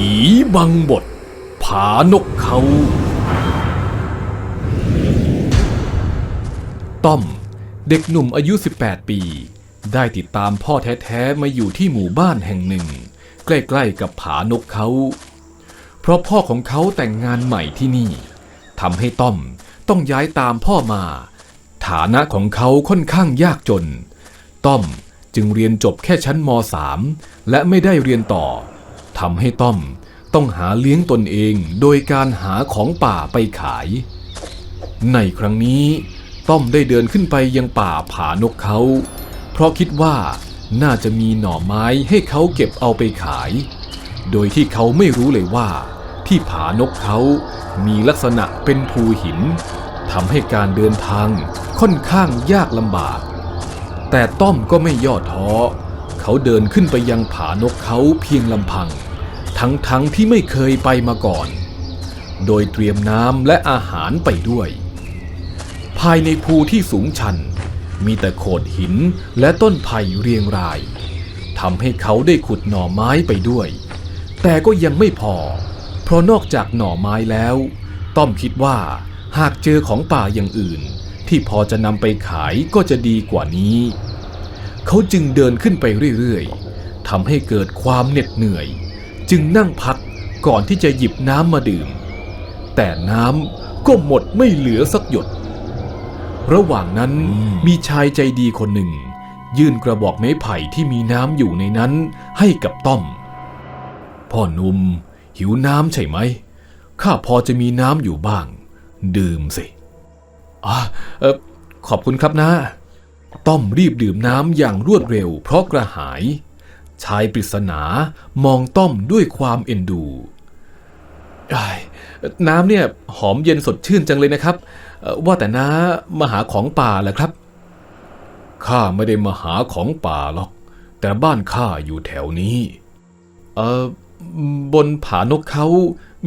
ผีบังบท ผานกเขา ต้อม เด็กหนุ่มอายุ 18 ปี ได้ติดตามพ่อแท้ ๆ มาอยู่ที่หมู่บ้านแห่งหนึ่ง ใกล้ ๆ กับผานกเขา เพราะพ่อของเขาแต่งงานใหม่ที่นี่ทำให้ต้อมต้องย้ายตามพ่อมา ฐานะของเขาค่อนข้างยากจน ต้อมจึงเรียนจบแค่ชั้นม .3 และไม่ได้เรียนต่อ ทำให้ต้อมต้องหาเลี้ยงตนเองโดยการหาของป่าไปขาย ในครั้งนี้ต้อมได้เดินขึ้นไปยังป่าผานกเขา เพราะคิดว่าน่าจะมีหน่อไม้ให้เขาเก็บเอาไปขาย โดยที่เขาไม่รู้เลยว่า ที่ผานกเขามีลักษณะเป็นภูหินทำให้การเดินทางค่อนข้างยากลำบาก แต่ต้อมก็ไม่ย่อท้อ เขาเดินขึ้นไปยังผานกเขาเพียงลำพัง ทั้งๆทที่ไม่เคยไปมาก่อน โดยเตรียมน้ำและอาหารไปด้วย ภายในภูที่สูงชัน มีแต่โขดหินและต้นไผ่เรียงรายทำให้เขาได้ขุดหน่อไม้ไปด้วย แต่ก็ยังไม่พอ เพราะนอกจากหน่อไม้แล้ว ต้อมคิดว่าหากเจอของป่าอย่างอื่น ที่พอจะนำไปขายก็จะดีกว่านี้ เขาจึงเดินขึ้นไปเรื่อยๆทำให้เกิดความเหน็ดเหนื่อย จึงนั่งพักก่อนที่จะหยิบน้ำมาดื่ม แต่น้ำก็หมดไม่เหลือสักหยด ระหว่างนั้นมีชายใจดีคนหนึ่ง ยื่นกระบอกไม้ไผ่ที่มีน้ำอยู่ในนั้นให้กับต้อม พ่อหนุ่มหิวน้ำใช่ไหม ข้าพอจะมีน้ำอยู่บ้าง ดื่มสิอะเออขอบคุณครับนะต้อมรีบดื่มน้ำอย่างรวดเร็วเพราะกระหาย ชายปริศนามองต้อมด้วยความเอ็นดูน้ำเนี่ยหอมเย็นสดชื่นจังเลยนะครับ ว่าแต่น้ามาหาของป่าเหรอครับ ข้าไม่ได้มาหาของป่าหรอก แต่บ้านข้าอยู่แถวนี้ เออบนผานกเขา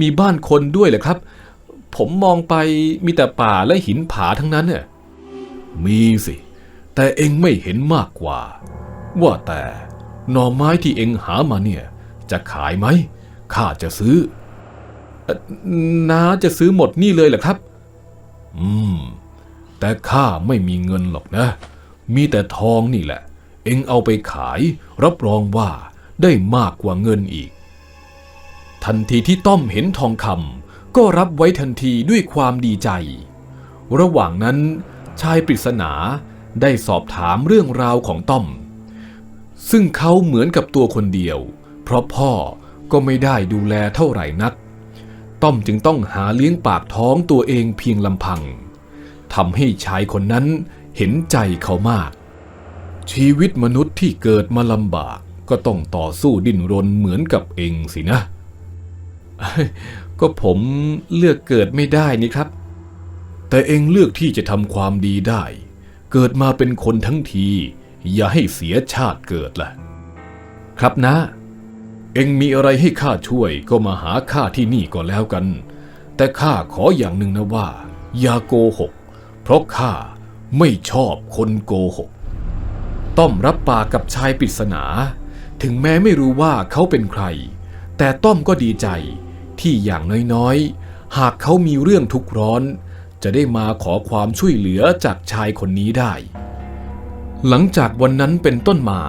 มีบ้านคนด้วยเหรอครับ ผมมองไปมีแต่ป่าและหินผาทั้งนั้นเน่ะมีสิ แต่เองไม่เห็นมากกว่า ว่าแต่ หน่อไม้ที่เองหามาเนี่ย จะขายไหมข้าจะซื้ออน้าจะซื้อหมดนี่เลยเหรอครับ อืม แต่ข้าไม่มีเงินหรอกนะ มีแต่ทองนี่แหละ เองเอาไปขาย รับรองว่าได้มากกว่าเงินอีก ทันทีที่ต้อมเห็นทองคำก็รับไว้ทันทีด้วยความดีใจ ระหว่างนั้นชายปริศนาได้สอบถามเรื่องราวของต้อม ซึ่งเขาเหมือนกับตัวคนเดียว เพราะพ่อก็ไม่ได้ดูแลเท่าไหร่นัก ต้อมจึงต้องหาเลี้ยงปากท้องตัวเองเพียงลำพังทำให้ชายคนนั้นเห็นใจเขามาก ชีวิตมนุษย์ที่เกิดมาลำบากก็ต้องต่อสู้ดิ้นรนเหมือนกับเองสินะ ก็ผมเลือกเกิดไม่ได้นี่ครับ แต่เองเลือกที่จะทำความดีได้ เกิดมาเป็นคนทั้งที อย่าให้เสียชาติเกิดล่ะ ครับนะ เอ็งมีอะไรให้ข้าช่วยก็มาหาข้าที่นี่ก็แล้วกัน แต่ข้าขออย่างหนึ่งนะว่า อย่าโกหก เพราะข้าไม่ชอบคนโกหก ต้อมรับปากกับชายปริศนา ถึงแม้ไม่รู้ว่าเขาเป็นใคร แต่ต้อมก็ดีใจที่อย่างน้อยๆ หากเขามีเรื่องทุกข์ร้อน จะได้มาขอความช่วยเหลือจากชายคนนี้ได้ หลังจากวันนั้นเป็นต้นมา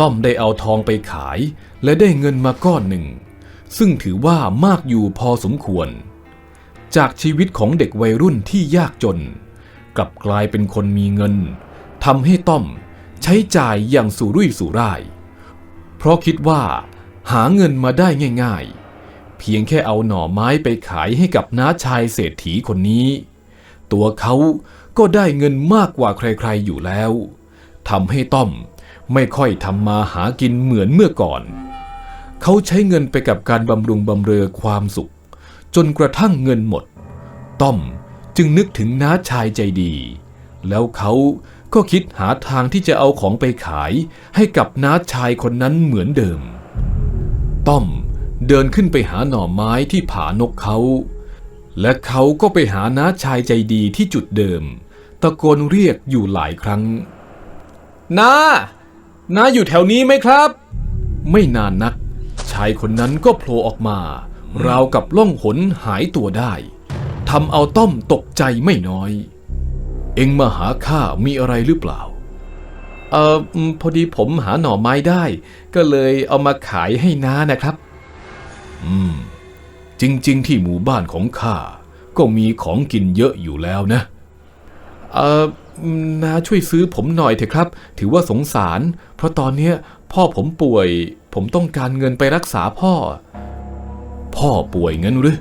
ต้อมได้เอาทองไปขาย และได้เงินมาก้อนหนึ่ง ซึ่งถือว่ามากอยู่พอสมควร จากชีวิตของเด็กวัยรุ่นที่ยากจน กลับกลายเป็นคนมีเงินทำให้ต้อมใช้จ่ายอย่างสุรุ่ยสุร่าย เพราะคิดว่า หาเงินมาได้ง่าย ๆ เพียงแค่เอาหน่อไม้ไปขายให้กับน้าชายเศรษฐีคนนี้ ตัวเขาก็ได้เงินมากกว่าใครๆอยู่แล้ว ทำให้ต้อมไม่ค่อยทำมาหากินเหมือนเมื่อก่อน เขาใช้เงินไปกับการบำรุงบำเรอความสุข จนกระทั่งเงินหมด ต้อมจึงนึกถึงน้าชายใจดี แล้วเขาก็คิดหาทางที่จะเอาของไปขายให้กับน้าชายคนนั้นเหมือนเดิม ต้อมเดินขึ้นไปหาหน่อไม้ที่ผานกเขา และเขาก็ไปหาน้าชายใจดีที่จุดเดิม ตะโกนเรียกอยู่หลายครั้ง น้าน้าอยู่แถวนี้ไหมครับ ไม่นานนัก ชายคนนั้นก็โผล่ออกมา ราวกับล่องหนหายตัวได้ทำเอาต้อมตกใจไม่น้อย เอ็งมาหาข้ามีอะไรหรือเปล่า เออพอดีผมหาหน่อไม้ได้ ก็เลยเอามาขายให้น้านะครับ อืม จริง ๆ ที่หมู่บ้านของข้าก็มีของกินเยอะอยู่แล้วนะ เออ น้าช่วยซื้อผมหน่อยเถอะครับ ถือว่าสงสาร เพราะตอนเนี้ยพ่อผมป่วย ผมต้องการเงินไปรักษาพ่อ พ่อป่วยเงั้นหรือ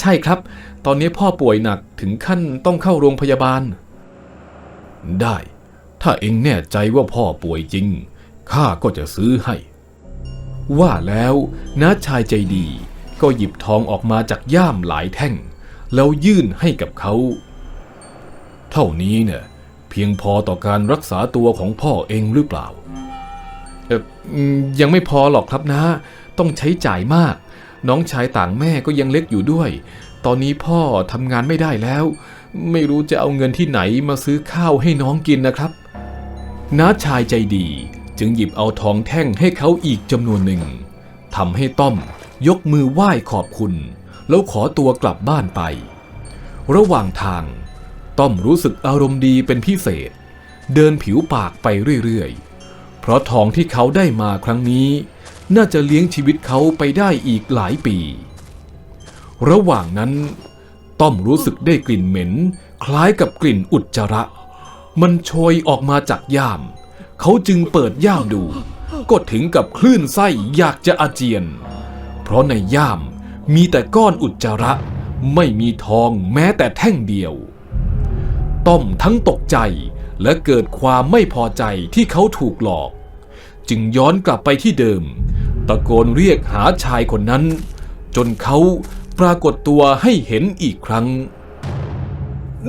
ใช่ครับ ตอนนี้พ่อป่วยหนักถึงขั้นต้องเข้าโรงพยาบาล ได้ ถ้าเองแน่ใจว่าพ่อป่วยจริงข้าก็จะซื้อให้ ว่าแล้วน้าชายใจดีก็หยิบทองออกมาจากย่ามหลายแท่ง แล้วยื่นให้กับเขา เท่านี้เนี่ยเพียงพอต่อการรักษาตัวของพ่อเองหรือเปล่าเออยังไม่พอหรอกครับนะ ต้องใช้จ่ายมาก น้องชายต่างแม่ก็ยังเล็กอยู่ด้วย ตอนนี้พ่อทำงานไม่ได้แล้ว ไม่รู้จะเอาเงินที่ไหนมาซื้อข้าวให้น้องกินนะครับน้าชายใจดีจึงหยิบเอาทองแท่งให้เขาอีกจำนวนหนึ่งทำให้ต้อมยกมือไหว้ขอบคุณ แล้วขอตัวกลับบ้านไป ระหว่างทาง ต้อมรู้สึกอารมณ์ดีเป็นพิเศษ เดินผิวปากไปเรื่อยๆ เพราะทองที่เขาได้มาครั้งนี้ น่าจะเลี้ยงชีวิตเขาไปได้อีกหลายปี ระหว่างนั้น ต้อมรู้สึกได้กลิ่นเหม็น คล้ายกับกลิ่นอุจจาระ มันโชยออกมาจากย่าม เขาจึงเปิดย่ามดู ก็ถึงกับคลื่นไส้อยากจะอาเจียน เพราะในย่ามมีแต่ก้อนอุจจาระ ไม่มีทองแม้แต่แท่งเดียว ต้อมทั้งตกใจ และเกิดความไม่พอใจที่เขาถูกหลอก จึงย้อนกลับไปที่เดิม ตะโกนเรียกหาชายคนนั้น จนเขาปรากฏตัวให้เห็นอีกครั้ง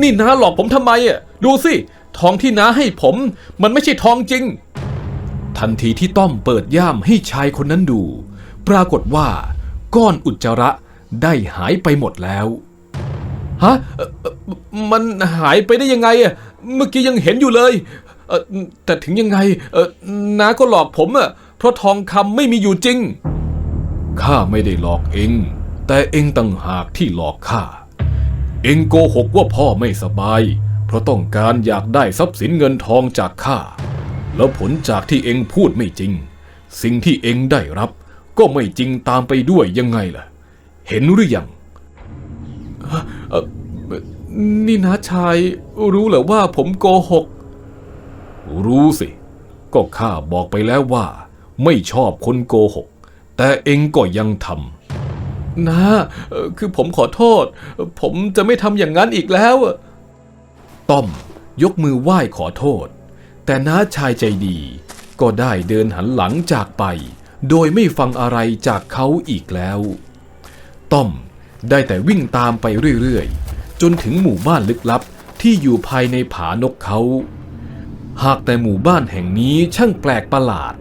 นี่นาหลอกผมทำไมอะดูสิทองที่น้าให้ผมมันไม่ใช่ทองจริง ทันทีที่ต้อมเปิดย่ามให้ชายคนนั้นดู ปรากฏว่า ก้อนอุจจาระได้หายไปหมดแล้ว ฮะมันหายไปได้ยังไงอะเมื่อกี้ยังเห็นอยู่เลยเแต่ถึงยังไงน้าก็หลอกผมอะเพราะทองคำไม่มีอยู่จริงข้าไม่ได้หลอกเอง แต่เองต่างหากที่หลอกข้าเองโกหกว่าพ่อไม่สบาย เพราะต้องการอยากได้ทรัพย์สินเงินทองจากข้าแล้วผลจากที่เองพูดไม่จริง สิ่งที่เองได้รับ ก็ไม่จริงตามไปด้วยยังไงล่ะ เห็นหรือยัง นี่นะชายรู้เหรอว่าผมโกหก รู้สิ ก็ข้าบอกไปแล้วว่า ไม่ชอบคนโกหก แต่เองก็ยังทำนะเอ่อคือผมขอโทษ ผมจะไม่ทำอย่างนั้นอีกแล้ว ต้อมยกมือไหว้ขอโทษ แต่น้าชายใจดี ก็ได้เดินหันหลังจากไป โดยไม่ฟังอะไรจากเขาอีกแล้ว ต้อม ได้แต่วิ่งตามไปเรื่อยๆ จนถึงหมู่บ้านลึกลับที่อยู่ภายในผานกเขา หากแต่หมู่บ้านแห่งนี้ช่างแปลกประหลาด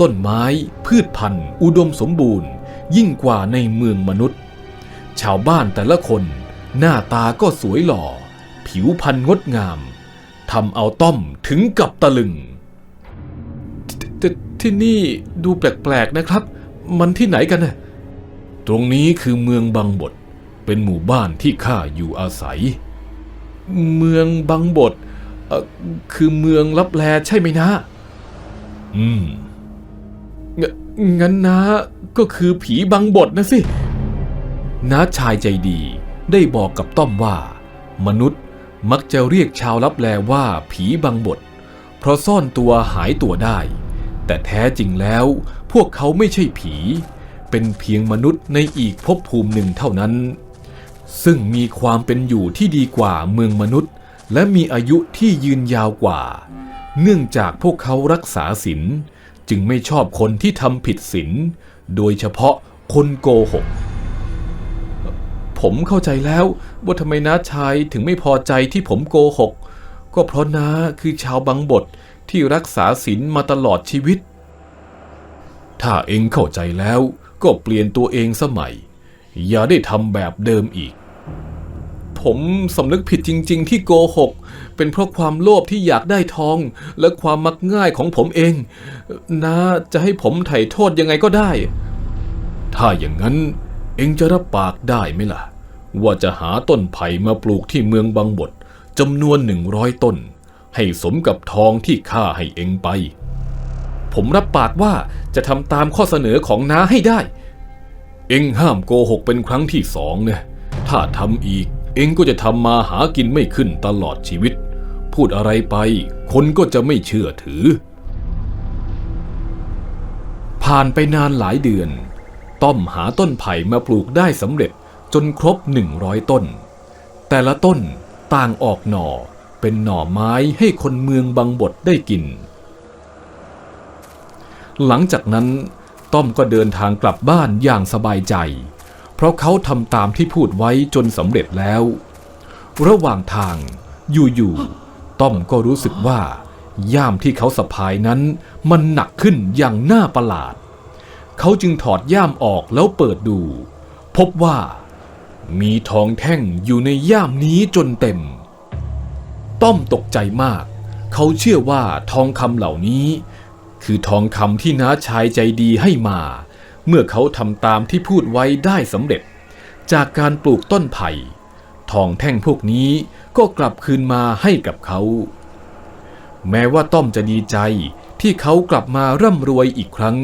ต้นไม้พืชพันธุ์ อุดมสมบูรณ์ ยิ่งกว่าในเมืองมนุษย์ ชาวบ้านแต่ละคน หน้าตาก็สวยหล่อ ผิวพรรณงดงามทำเอาต้อมถึงกับตะลึงททที่นี่ดูแปลกๆนะครับ มันที่ไหนกันน่ะ ตรงนี้คือเมืองบางบท เป็นหมู่บ้านที่ข้าอยู่อาศัย เมืองบางบทคือเมืองลับแลใช่ไหมนะ อืมงงั้นนะก็คือผีบางบทนะสิน้าชายใจดีได้บอกกับต้อมว่า มนุษย์มักจะเรียกชาวลับแลว่าผีบางบท เพราะซ่อนตัวหายตัวได้ แต่แท้จริงแล้วพวกเขาไม่ใช่ผี เป็นเพียงมนุษย์ในอีกภพภูมิหนึ่งเท่านั้น ซึ่งมีความเป็นอยู่ที่ดีกว่าเมืองมนุษย์ และมีอายุที่ยืนยาวกว่า เนื่องจากพวกเขารักษาศีลจึงไม่ชอบคนที่ทำผิดศีลโดยเฉพาะคนโกหก ผมเข้าใจแล้วว่าทำไมน้าชายถึงไม่พอใจที่ผมโกหก ก็เพราะน้าคือชาวบังบทที่รักษาศีลมาตลอดชีวิต ถ้าเองเข้าใจแล้ว ก็เปลี่ยนตัวเองสมัย อย่าได้ทำแบบเดิมอีก ผมสำนึกผิดจริง ๆ ที่โกหก เป็นเพราะความโลภที่อยากได้ทอง และความมักง่ายของผมเองนะจะให้ผมไถ่โทษยังไงก็ได้ ถ้าอย่างนั้นเองจะรับปากได้ไหมล่ะ ว่าจะหาต้นไผ่มาปลูกที่เมืองบางบทจำนวนหนึ่งร้อยต้น ให้สมกับทองที่ข้าให้เองไป ผมรับปากว่าจะทำตามข้อเสนอของน้าให้ได้ เอ็งห้ามโกหกเป็นครั้งที่สองนะถ้าทำอีก เอ็งก็จะทำมาหากินไม่ขึ้นตลอดชีวิต พูดอะไรไป คนก็จะไม่เชื่อถือ ผ่านไปนานหลายเดือน ต้อมหาต้นไผ่มาปลูกได้สำเร็จจนครบหนึ่งร้อยต้น แต่ละต้นต่างออกหน่อเป็นหน่อไม้ให้คนเมืองบางบทได้กิน หลังจากนั้นต้อมก็เดินทางกลับบ้านอย่างสบายใจ เพราะเขาทำตามที่พูดไว้จนสำเร็จแล้ว ระหว่างทางอยู่ๆต้อมก็รู้สึกว่า ย่ามที่เขาสะพายนั้น มันหนักขึ้นอย่างน่าประหลาด เขาจึงถอดย่ามออกแล้วเปิดดู พบว่า มีทองแท่งอยู่ในย่ามนี้จนเต็ม ต้อมตกใจมาก เขาเชื่อว่าทองคำเหล่านี้ คือทองคำที่น้าชายใจดีให้มา เมื่อเขาทำตามที่พูดไว้ได้สำเร็จ จากการปลูกต้นไผ่ ทองแท่งพวกนี้ก็กลับคืนมาให้กับเขา แม้ว่าต้อมจะดีใจที่เขากลับมาร่ำรวยอีกครั้ง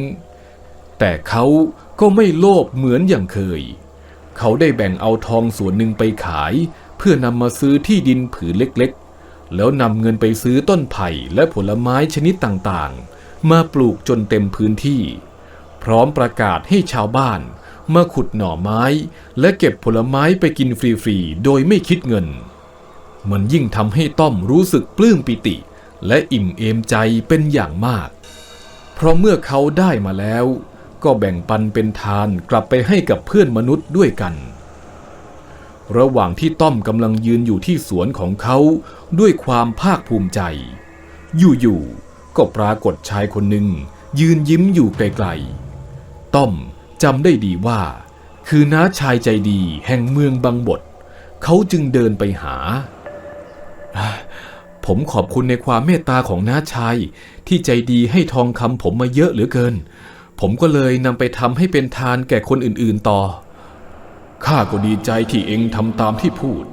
แต่เขาก็ไม่โลภเหมือนอย่างเคย เขาได้แบ่งเอาทองส่วนหนึ่งไปขาย เพื่อนำมาซื้อที่ดินผืนเล็กๆ แล้วนำเงินไปซื้อต้นไผ่และผลไม้ชนิดต่างๆ มาปลูกจนเต็มพื้นที่ พร้อมประกาศให้ชาวบ้านมาขุดหน่อไม้ และเก็บผลไม้ไปกินฟรีๆ โดยไม่คิดเงิน มันยิ่งทำให้ต้อมรู้สึกปลื้มปิติ และอิ่มเอมใจเป็นอย่างมาก เพราะเมื่อเขาได้มาแล้ว ก็แบ่งปันเป็นทานกลับไปให้กับเพื่อนมนุษย์ด้วยกัน ระหว่างที่ต้อมกำลังยืนอยู่ที่สวนของเขาด้วยความภาคภูมิใจ อยู่ๆ ก็ปรากฏชายคนหนึ่ง ยืนยิ้มอยู่ไกลๆ ต้อมจำได้ดีว่า คือน้าชายใจดีแห่งเมืองบางบท เขาจึงเดินไปหา ผมขอบคุณในความเมตตาของน้าชาย ที่ใจดีให้ทองคำผมมาเยอะเหลือเกิน ผมก็เลยนำไปทำให้เป็นทานแก่คนอื่นๆต่อ ข้าก็ดีใจที่เองทำตามที่พูด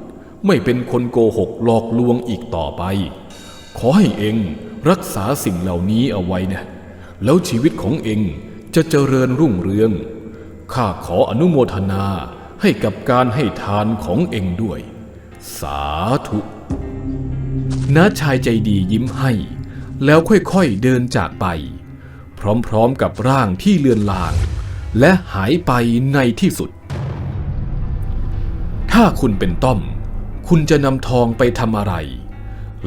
ไม่เป็นคนโกหกหลอกลวงอีกต่อไป ขอให้เอง รักษาสิ่งเหล่านี้เอาไว้นะ แล้วชีวิตของเองจะเจริญรุ่งเรือง ข้าขออนุโมทนาให้กับการให้ทานของเองด้วย สาธุน้าชายใจดียิ้มให้ แล้วค่อยๆเดินจากไป พร้อมๆกับร่างที่เลือนลาง และหายไปในที่สุด ถ้าคุณเป็นต้อม คุณจะนำทองไปทำอะไร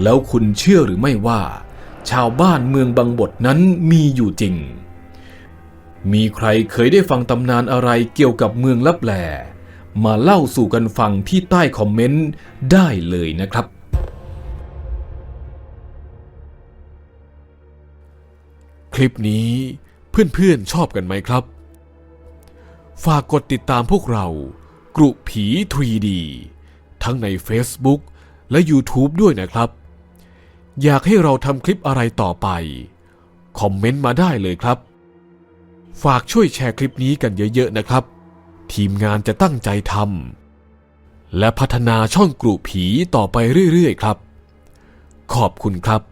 แล้วคุณเชื่อหรือไม่ว่า ชาวบ้านเมืองบางบทนั้นมีอยู่จริง มีใครเคยได้ฟังตำนานอะไรเกี่ยวกับเมืองลับแลมาเล่าสู่กันฟังที่ใต้คอมเมนต์ได้เลยนะครับ คลิปนี้เพื่อนๆชอบกันไหมครับ ฝากกดติดตามพวกเรากรุผี 3D ทั้งใน Facebook และ YouTube ด้วยนะครับ อยากให้เราทำคลิปอะไรต่อไป คอมเมนต์มาได้เลยครับ ฝากช่วยแชร์คลิปนี้กันเยอะ ๆ นะครับ ทีมงานจะตั้งใจทำและพัฒนาช่องกลุ่ผีต่อไปเรื่อย ๆ ครับ ขอบคุณครับ